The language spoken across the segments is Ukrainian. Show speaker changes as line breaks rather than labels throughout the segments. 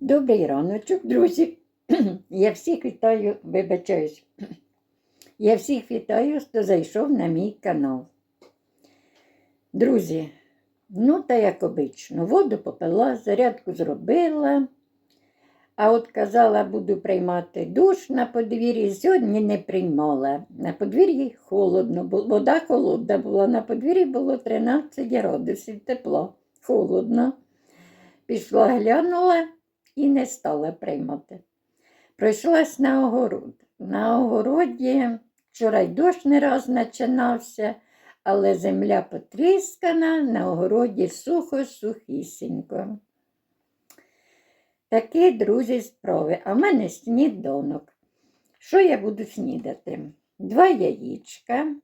Добрий раночок, друзі. Я всіх вітаю, вибачаюсь. Я всіх вітаю, хто зайшов на мій канал. Друзі, ну та як обично, воду попила, зарядку зробила. А от казала, буду приймати душ на подвір'ї. Сьогодні не приймала. На подвір'ї холодно, бу- вода холодна була. На подвір'ї було 13 градусів тепло, холодно. Пішла, глянула і не стала приймати. Пройшлась на огород. На огороді вчора й дощ не раз починався, але земля потріскана, на огороді сухо, сухісінько. Такі, друзі, справи. А в мене сніданок. Що я буду снідати? Два яєчка,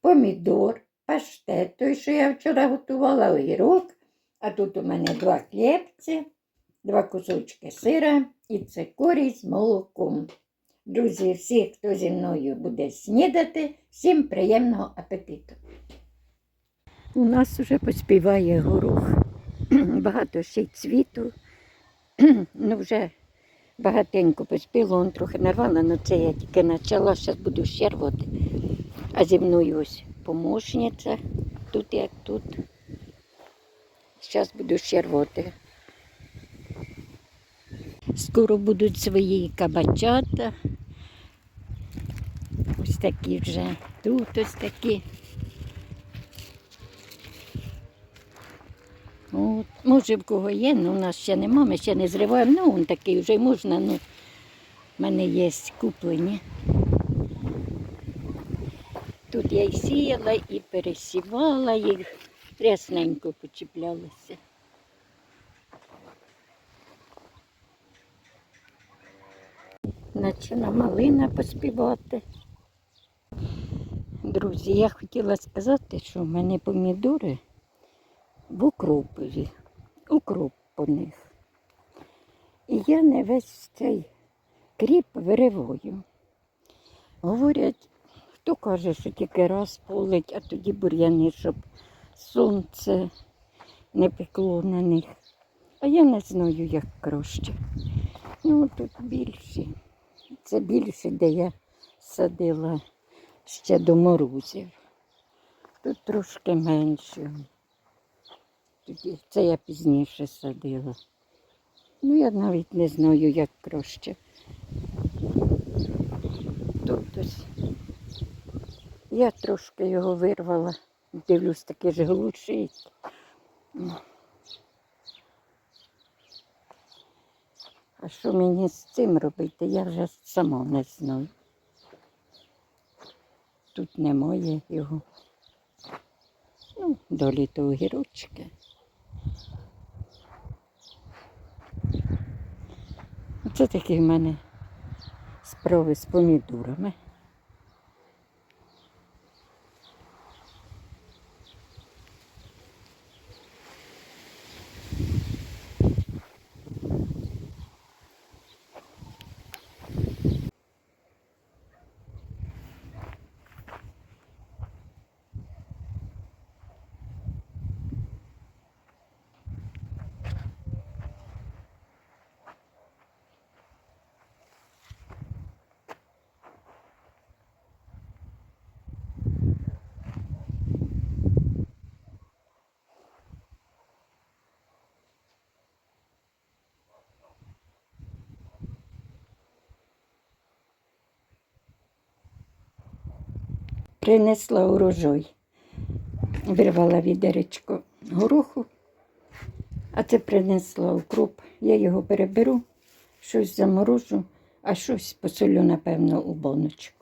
помідор, паштет, той, що я вчора готувала, огірок, а тут у мене два хлібці, два кусочки сира і цикорій з молоком. Друзі, всі, хто зі мною буде снідати, всім приємного апетиту. У нас вже поспіває горох. Багато ще й цвіту. ну, вже багатенько поспіло, он трохи нарвала, але це я тільки почала, зараз буду ще рвати. А зі мною ось помощниця, тут як тут. Зараз буду ще рвати. Скоро будуть свої кабачата. Ось такі вже. Тут ось такі. От, може в кого є, але у нас ще нема, ми ще не зриваємо. Ну, він такий вже можна, ну, в мене є куплені. Тут я і сіяла, і пересівала їх, рясненько почіплялися. Почала малина поспівати. Друзі, я хотіла сказати, що в мене помідори в укропові, укроп по них. І я не весь цей кріп вириваю. Говорять, хто каже, що тільки раз полить, а тоді бур'яни, щоб сонце не пекло на них. А я не знаю, як краще. Ну, тут більше. Це більше, де я садила ще до морозів. Тут трошки менше. Це я пізніше садила. Ну, я навіть не знаю, як краще. Тут ось я трошки його вирвала, дивлюсь, таке ж глушить. А що мені з цим робити, я вже сама не знаю. Тут немає його. Ну, долі то огірочки. Це такі в мене справи з помідорами. Принесла урожай. Вирвала відеречко гороху, а це принесла укроп. Я його переберу, щось заморожу, а щось посолю, напевно, у баночку.